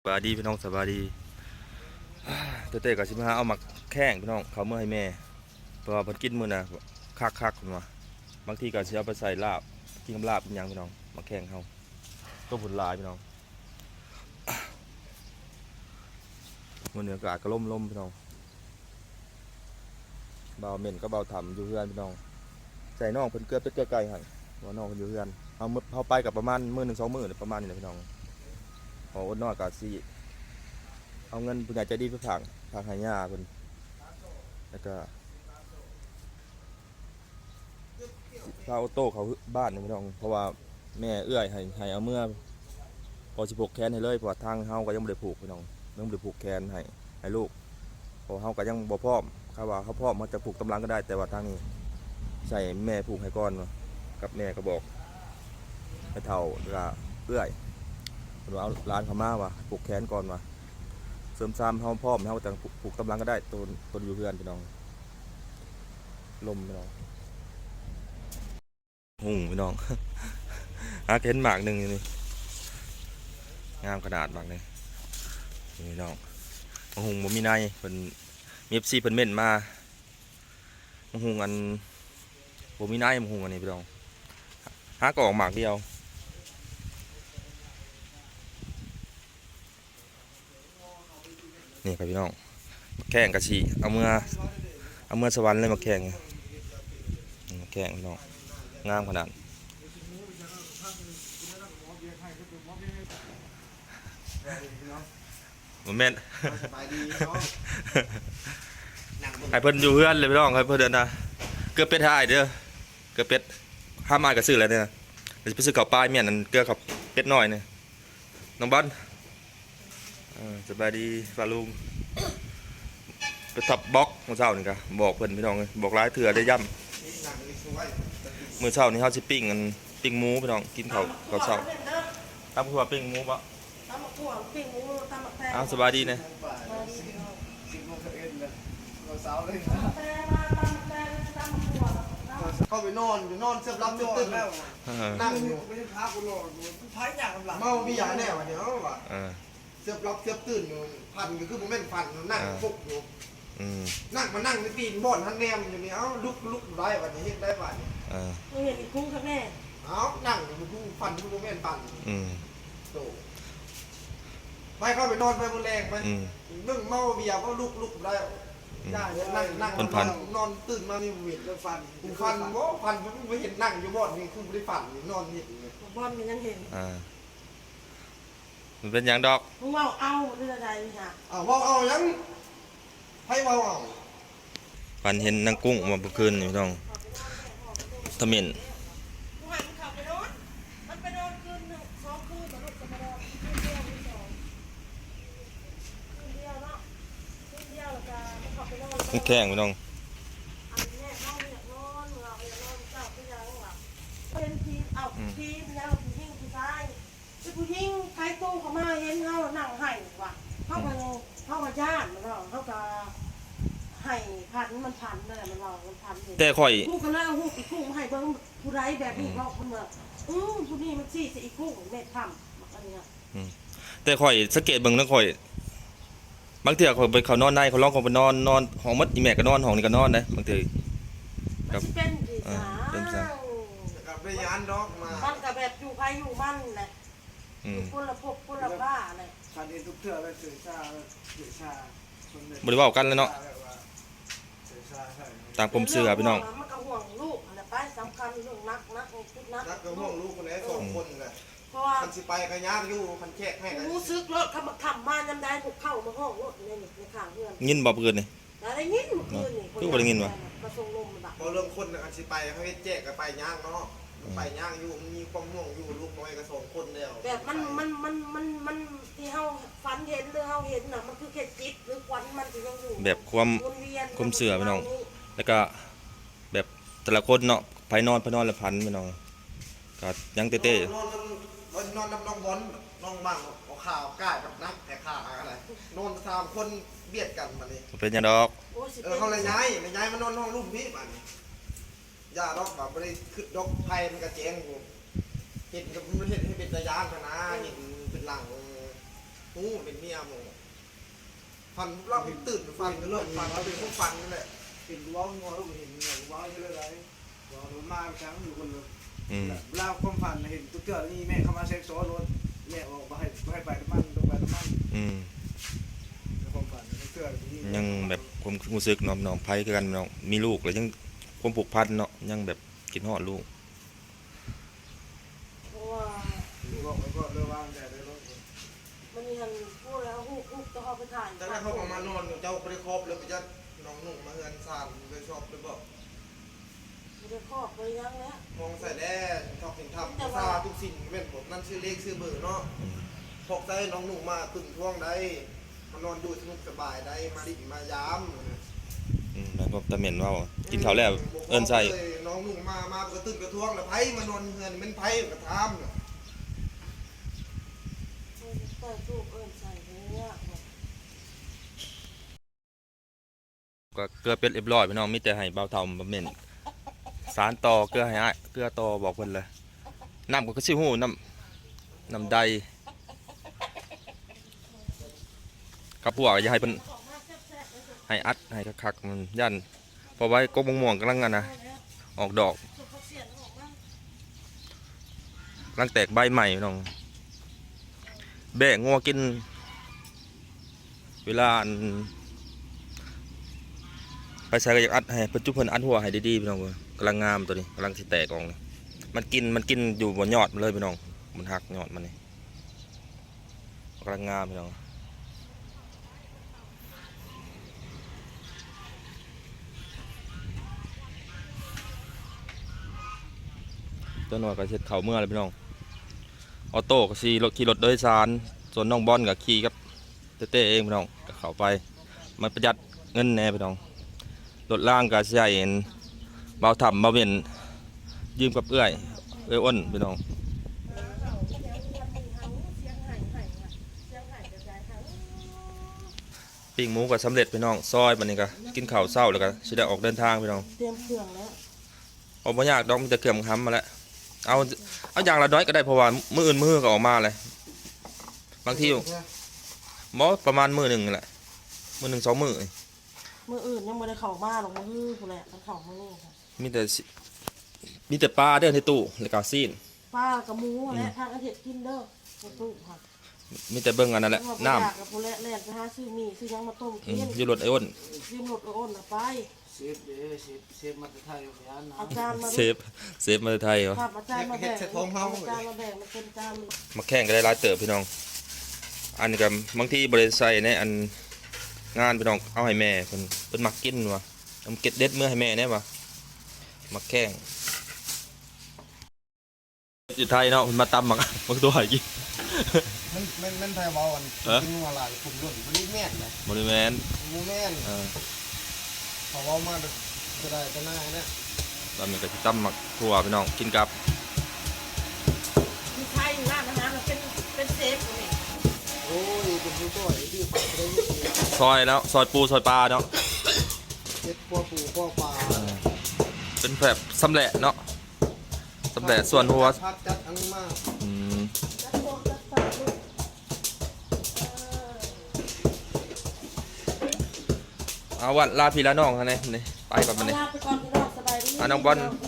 สบายดีพี่น้องสบายดีเต้เต้กับชิมาเอามาแข้งพี่น้องเขาเมื่อให้แม่เพราะว่าพิ่นกินมือน่ะคักคักๆเพิ่นว่าบางทีก็สิเอาไปใส่ลาบกินกับลาบเป็นยังพี่น้องมาแข้งเฮาตัวผลลายพี่น้องมื้อนี้อกาศก็ล่มๆพี่น้องเบาเหม็นก็เบาถ่ำอยู่เฮือนพี่น้องใส่น้องเพิ่นเกลือเป็ดเกลือไก่ให้ว่าน้องเพิ่นอยู่เฮือนเอาเมื้อเฮาไปกับประมาณมือหนึ่งสองมือประมาณนี้แหละพี่น้อง พออดนอนก็สิเอาเงินผู้ใหญ่ใจดีไปฝากฝากให้ย่าเพิ่นแล้วก็สิพาออโต้เขาบ้านนี่พี่น้อง เพราะว่าแม่เอื้อยให้ให้เอาเมื่อพอสิผูกแขนให้เลยเพราะว่าทางเฮาก็ยังบ่ได้ผูกพี่น้องยังบ่ได้ผูกแขนให้ให้ลูกเพราะเฮาก็ยังบ่พร้อมเขาว่าเขาพร้อมมันจะผูกตำลังก็ได้แต่ว่าทางนี้ใส่แม่ผูกให้ก่อนกับแม่ก็บอกให้เฒ่าก็เอื้อย เพิ่นว่าเอาร้านเขามาว่ะปลูกแขนก่อนว่ะเสริมซ้ำเฮาพร้อมเฮาแต่ปลูกกำลังก็ได้ตัวตัวอยู่เพื่อนพี่น้อง ลมพี่น้องหุ่งพี่น้องหาเห็นหมากหนึ่งอยู่นี่งามขนาดหมากหนึงนี่พี่น้องมะหุ่งบ่มีในเพิ่นมี FC เพิ่นเม่นมามะหุ่งอันบ่มีในมะหุ่งอันนี้พี่น้องหากออกหมากเดียว นี่ครับพี่น้องมาแข่งกะชีเอาเมื่อเอาเมื่อสวรรค์เลยมาแข่งมาแข่งพี่น้องงามขนาดบ่แม่นสบายดีเนาะหนังให้เพิ่นอยู่เพื่อนเลยพี่น้องให้เพิ่นเดินนะเกือบเป็ดหายเด้อเกือบเป็ดห้ามมาก็ซื้อแล้วเนี่ยจะไปซื้อข้าวปลายเมียนนั่นเกลือข้าวเป็ดน้อยเนี่ยน้องบอลเออ สบายดีฟาลุงไปทับบล็อกเมื่อเช้านี่ก็บอกเพิ่นพี่น้องเลยบอกหลายเถื่อได้ย่ำนี่หนังนี่สวยมื้อเช้านี้เฮาสิปิ้งกันปิ้งหมูพี่น้องกินข้าวข้าวเช้าตามคือว่าปิ้งหมูบ่ตำมะกรูดปิ้งหมูตำมะแตงอ้าวสบายดีนะสิบโมงเอ็นเลยเราสาวเลยตำมะแตงมาตำมะแตงตำมะกรูดตำมะเข้าไปนอนอยู่นอนเสียบรับเสียบตื่นเออนั่งอยู่ไม่ใช่พากูหลอกกูพายอย่างกำลังเมาพี่ยาแน่วะเนี่ยเอาว่ะ เออเสียบรับเสียบตื่นอยู่พันก็คือผมแม่นฟันนั่งฟุกอยู่อืมนั่งมานั่งในตีนบ่อนทันแนมอยู่นี่เอ้าลุกลุกได้วันนี้เฮ็ดได้วันนี้เออไม่เห็นอีกคุ้งข้างแน่เอ้านั่งอยู่กูฟันกูแม่นฟันอืมโตไปเข้าไปนอนไปบนแรงไปอืมนึ่งเมาเบียร์ก็ลุกลุกได้ได้นั่งนั่งมันพันนอนตื่นมามีเวทจะฟันกูฟันบ่ฟันผมไม่เห็นนั่งอยู่บ่อนนี่คือบ่ได้ฟันนี่นอนนี่บอลมันยังเห็นอ่า มันเป็นหยังดอกมึงว่าเอาเรื่องอะไรฮะอ้าวเว้าเอายังให้เว้าเอาปันเห็นนางกุ้งมาเมื่อคืนนี่พี่น้องทมินมึงหันขับไปนอนมันไปนอนคืนหนึ่งสองคืนแต่ลูกจะมานอนคืนเดียวคืนสองคืนเดียวเนาะคืนเดียวแล้วก็มันขับไปนอนแล้วมันแข้งพี่น้อง อันนี้น้องอยากนอนเราอยากนอนเจ้าพี่ยังหลับเป็นทีเอาทีมแล้วผู้หญิงผู้ชาย ผู้หญิงใครตู้เขามาเห็นเขานั่งให้ว่ะเขาไปเขามาญาติมันว่าเขาก็ให้พันมันพันนั่นแหละมันว่ามันพันเห็นแต่ข่อยกูก็เลยเอาหูอีกคู่มาให้เบิ่งผู้ไรแบบนี้บอกมันว่าอือผู้นี้มันซี่สิอีกคู่เม็ดทำบอกอันเนี้ยแต่ข่อยสังเกตเบิ่งนะข่อย บางเทื่อข่อยไปเขานอนในเขาร้องเขาไปนอนนอนห้องมัดอีแม่ก็นอนห้องนี้ก็นอนนะบางเทื่อ มันสิเป็นดีอ่าจ้าเป็นจ้ะกับไปยานดอกมา มันก็แบบอยู่ใครอยู่มันแหละ อืมคนละพบคนละบ้าเลยฟันเองทุกเทื่อเลยเสือชาเสือชาคนหนึ่งบ่ได้เว้ากันแล้วเนาะ เสือชาใช่ตามผมเสือพี่น้อง มันก็ห่วงลูกอะไรไปสำคัญเรื่องนักนักคิดนักนักกับห่วงลูกคนไหนสองคนน่ะเพราะว่าคันสิไปก็ยากอยู่คันแขกให้กันรู้สึกรถเขามาทำมายำได้บุกเข้ามาห้องรถในนี่ในข้างเพื่อนยินบ่เพิ่นนี่ แล้วได้ยินเมื่อคืนนี่คือบ่ได้ยินวะ กระทรวงลมมันดักบ่เรื่องคนน่ะคันสิไปเขาเฮ็ดแจกก็ไปยากเนาะ ไปยากอยู่มีความห่วงอยู่ลูกน้อยก็สองคนแล้วแบบมันมันมันมันมันที่เฮาฝันเห็นหรือเฮาเห็นน่ะมันคือแค่จิตหรือควันมันที่ยังอยู่แบบความวนเวียนความเชื่อพี่น้อง แล้วก็แบบแต่ละคนเนาะไผนอนไผนอนละพันพี่น้องก็ยังเต้นอนนอนนอนน้ำน้องบอลน้องบ้างเอาข่าวกล้ากับนักแต่ข่าวอะไรนอนสามคนเบียดกันมานี่ๆบ่เป็นหยังดอกโอ้ยสิเออเขาเลยย้ายเลยย้ายมานอนห้องรุ่มพี่มานี่ย่าดอกแบบไม่ได้ขึ้นดอกไผ่มันกระเจงอยู่เห็นกับมันเห็นให้เป็นตะยานกันนะเห็นเป็นหลังหูเป็นเมียหมูฟันเราตื่นฟันเริ่มฟันเราเป็นพวกฟันนี่แหละเห็นว้าวงอลูกเห็นเงาว้าวเยอะเลยว้าวรถมาช้างอยู่คนเลยอืมเวลาความฝันเห็นตุ๊กเกอร์นี่แม่เข้ามาเซ็กซ์โซ่รถแม่บอกว่าให้ให้ไปน้ำมันลงไปน้ำมันอืมความฝันตุ๊กเกอร์นี่ยังแบบความรู้สึกน้องน้องไผคือกันน้องมีลูกแล้วยัง ความผูกพันเนาะยังแบบกินฮอดลูกเพราะว่าบอกแล้วก็เลิกว่างแต่ได้รถมันมีอันพูดแล้วฮู้ฮู้ต้องเอาไปถ่ายจากนั้นเขาก็มานอนเจ้าไปครอบแล้วไปจะน้องหนุ่มมาเฮือนซานไปชอบหรือเปล่าไม่ได้ครอบไปยังแล้วมองใส่แน่ชอบสิ่งทำภาษาทุกสิ่งเป็นผมนั่นชื่อเลขชื่อเบอร์เนาะอืมพกได้น้องหนุ่มมาตึงท่วงได้มานอนดูสนุกสบายได้มาดิ่งมายาม อืมแล้วก็ตะเหม็นว่ากินข้าวแล้วเอิ้นใส่น้องหนุ่มมา มาก็ตึงกระท่วงแล้วไผมานอนเฮือนมันไผกระทำใส่ตู้เอิ้นใส่เนี่ยก็เกลือเป็ดเรียบร้อยพี่น้องมีแต่ให้เบาเทาบะเหม็นสารต่อเกลือให้อ้ายเกลือต่อบอกเพิ่นเลยน้ำก็สิฮู้น้ำน้ำใดกับพวกอย่าให้เพิ่น ให้อัดให้คักๆมันยันเพราะไว้กกม่วงๆกำลังอะนะออกดอกสุขเสียงออกมากำลังแตกใบใหม่น้องแบะงัวกิน เวลาไปใส่ก็อยากอัดให้เพิ่นจุเพิ่นอัดหัวให้ดีๆพี่น้องเว้ยกำลังงามตัวนี้กำลังสิแตกออกนี่มันกินมันกินอยู่บนยอดมันเลยพี่น้องมันหักยอดมันนี่กำลังงามพี่น้อง ตัวหน่อยก็เช็ดเข่าเมื่อเลยพี่น้องออโต้ก็ขี่รถขี่รถโดยสาร ส่วนน้องบอลก็ขี่กับเต้ๆเองพี่น้องก็เข้าไป มันประหยัดเงินแน่พี่น้องรถล่างก็ใช้เห็นเบาถ่ำเบาเวนยืมกับเอื้อยเอื้อยอ้นพี่น้องปิ้งหมูก็สำเร็จพี่น้องซอยบันนี้ก็กินข้าวเศร้าแล้วก็สิได้ออกเดินทางพี่น้องเตรียมเครื่องแล้วเอาบ่ยากดอกมันจะเกลื่อมค้ำมาแล้ว เอาเอาอย่างละน้อยก็ได้เพราะว่ามื้ออื่นมื้อก็ออกมาเลย บางทีบ่ประมาณมื้อหนึงนั่นแหละมื้อหนึงสองมื้อมืออื่นยังไม่ได้เข้ามาหรอกมือฮื้อผู้แหละมันเข้ามานี่ค่ะมีแต่สิมีแต่ปลาเด้อในตู้แล้วก็ซีนป้ากับหมูและทางอาเทศกินเด้อประตูค่ะมีแต่เบิ่งอันนั้นแหละว่าน้ำอยากกับผู้แหละแล่นไปหาซื้อมีซื้อยังมาต้มอืกิมนอยู่รถไอ้อ้นยืมรถอ้นน่ะไป เซฟเด้เซฟเซฟมาแต่ไทยอย่างนั้นนะเอาจารย์มาเซฟเซฟมาไทยวะครับอาจารย์มาแบ่งอาจารย์มาแบ่งมันเป็นจานมาแข่งก็ได้หลายเติบพี่น้อง อันนี้ก็บางทีบริษัทในอันงานพี่น้องเอาให้แม่เพิ่นเพิ่นมักกินวะเอาเก็ดเด็ดเมื่อให้แม่แน่วะมาแข่งอยู่ไทยเนาะเพิ่นมาตำมักมักตัวให้กินมันมันมันไผว่าวันฮะกินงัวหลายผมรุ่นบ่รู้แม่นนะบริเวณบ่แม่น เออเขาเว้ามาจะได้จะน่านะตอนนี้ก็สิตำมักทั่วพี่น้องกินกับคือใช่ร้านอาหารมันเป็นเป็นเซฟนี่โอ้ยเป็นผู้ช่วยที่ปักได้ยี่สิบซอยแล้วซอยปูซอยปลาเนาะเจ็ดพ่อปู่พ่อปลาเออเป็นแบบสำเร็จเนาะสำเร็จส่วนหัวพัดจัดอันนึงมาอืม เออเอาวันลาพี่ละน้องฮะเนี่ยนี่ไปก่อนมันนี่ลาไปก่อนพี่น้องสบายดี อะน้องบอล พี่